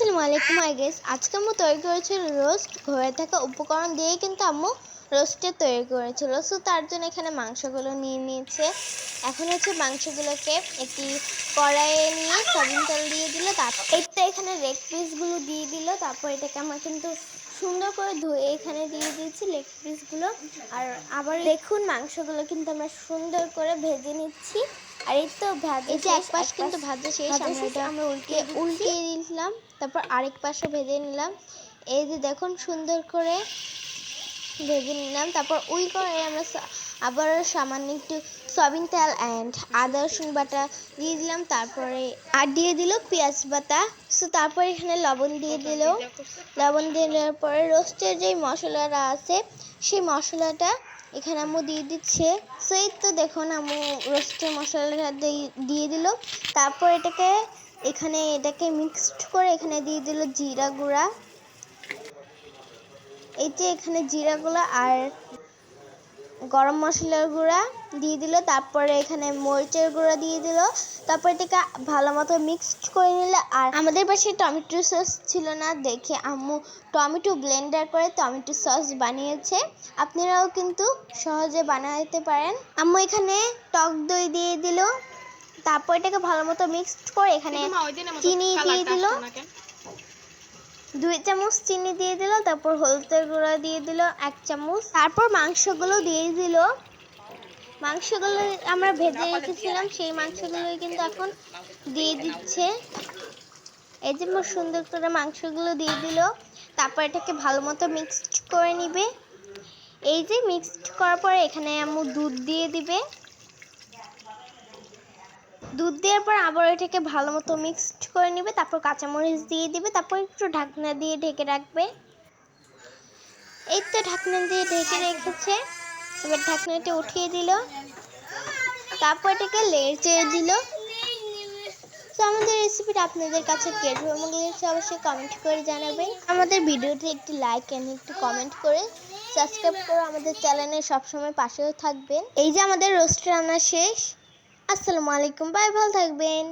আসসালামু আলাইকুম I guess আজকে আম্মু তৈরি করেছিল রোস্ট। ঘরে থাকা উপকরণ দিয়েই কিন্তু আম্মু রোস্টে তৈরি করেছিল। সো তার জন্য এখানে মাংসগুলো নিয়ে নিয়েছে। এখন হচ্ছে মাংসগুলোকে একটি কড়াইয়ে নিয়ে সয়াবিন তেল দিয়ে দিল। তারপর তো এখানে লেগ পিসগুলো দিয়ে দিল। তারপর এটাকে আমরা কিন্তু সুন্দর করে ধুয়ে এখানে দিয়ে দিয়েছি লেগ পিসগুলো আর আবার দেখুন মাংসগুলো কিন্তু আমরা সুন্দর করে ভেজে নিচ্ছি। আর এই তো ভাজা এই যে এক পাশ কিন্তু ভাজা শেষ, আমরা এটা আমরা উল্টিয়ে উল্টিয়ে দিলাম তারপর আরেক পাশে ভেজে নিলাম। এই যে দেখুন সুন্দর করে ভেজে নিলাম। তারপর ওই করে আমরা আবারও সামান্য একটু সয়াবিন তেল অ্যান্ড আদা রসুন বাটা দিয়ে দিলাম। তারপরে আর দিয়ে দিল পেঁয়াজ বাটা। সো তারপরে এখানে লবণ দিয়ে দিল। লবণ দিয়ে দেওয়ার পরে রোস্টের যেই মশলাটা আছে সেই মশলাটা এখানে আম্মু দিয়ে দিচ্ছে। সো এই তো দেখুন আম্মু রোস্টের মশলাটা দিয়ে- দিল। তারপর এটাকে এখানে এটাকে মিক্সড করে এখানে দিয়ে দিল জিরা গুঁড়া। এই যে এখানে জিরা গুঁড়া আর গরম মশলার গুঁড়া দিয়ে দিল তারপরে এখানে মরিচের গুঁড়া দিয়ে দিল তারপর এটাকে ভালো মতো মিক্সড করে নিলে আর আমাদের পাশে টমেটো সস ছিল না দেখে আম্মু টমেটো ব্লেন্ডার করে টমেটো সস বানিয়েছে। আপনারাও কিন্তু সহজে বানাতে পারেন। আম্মু এখানে টক দই দিয়ে দিল তারপর এটাকে ভালো মতো মিক্সড করে এখানে চিনি দিয়ে দিল। দুই চামচ চিনি দিয়ে দিল, তারপর হলুদের গুঁড়া দিয়ে দিল, এক চামচ। তারপর মাংসগুলো দিয়ে দিল। মাংসগুলো আমরা ভেজে রেখেছিলাম, সেই মাংসগুলোই কিন্তু এখন দিয়ে দিচ্ছে। এই যে মোট সুন্দর করে মাংসগুলো দিয়ে দিল, তারপর এটাকে ভালো মতো মিক্সড করে নিবে। এই যে মিক্সড করার পরে এখানে আম্মু দুধ দিয়ে দিবে। দুধ দেওয়ার পর আবার এটাকে ভালো মতো মিক্সড করে নেবে, তারপর কাঁচামরিচ দিয়ে দিবে, তারপর একটু ঢাকনা দিয়ে ঢেকে রাখবে। এই তো ঢাকনা দিয়ে ঢেকে রেখেছে। এবার ঢাকনাটা উঠিয়ে দিল। তারপর এটাকে লেড়ে দিল। তো আমাদের রেসিপিটা আপনাদের কাছে কীরকম লেগেছে অবশ্যই কমেন্ট করে জানাবেন। আমাদের ভিডিওতে একটি লাইক এন্ড একটু কমেন্ট করে সাবস্ক্রাইব করে আমাদের চ্যানেলে সবসময় পাশেও থাকবেন। এই যে আমাদের রোস্ট রান্না শেষ। আসসালামু আলাইকুম বাই ভালো থাকবেন।